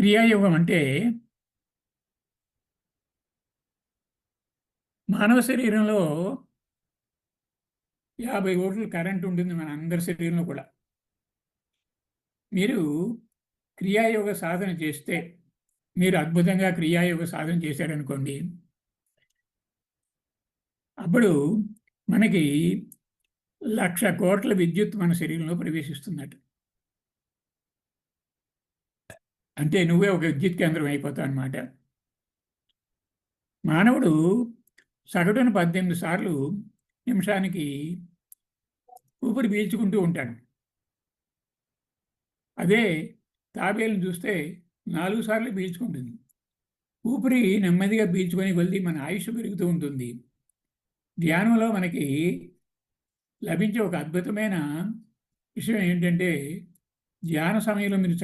క్రియాయోగం అంటే మానవ శరీరంలో యాభై వోల్ట్ల కరెంట్ ఉంటుంది మన అందరి శరీరంలో కూడా. మీరు క్రియాయోగ సాధన చేస్తే మీరు అద్భుతంగా క్రియాయోగ సాధన చేశారనుకోండి అప్పుడు మనకి లక్ష కోట్ల విద్యుత్ మన శరీరంలో ప్రవేశిస్తున్నట్టు అంటే నువ్వే ఒక విద్యుత్ కేంద్రం అయిపోతావు అన్నమాట మానవుడు సగటున పద్దెనిమిది సార్లు నిమిషానికి ఊపిరి పీల్చుకుంటూ ఉంటాడు. అదే తాబేలను చూస్తే నాలుగు సార్లు పీల్చుకుంటుంది. ఊపిరి నెమ్మదిగా పీల్చుకొని కొలిది మన ఆయుష్ పెరుగుతూ ఉంటుంది. ధ్యానంలో మనకి లభించే ఒక అద్భుతమైన విషయం ఏంటంటే ధ్యాన సమయంలో మీరు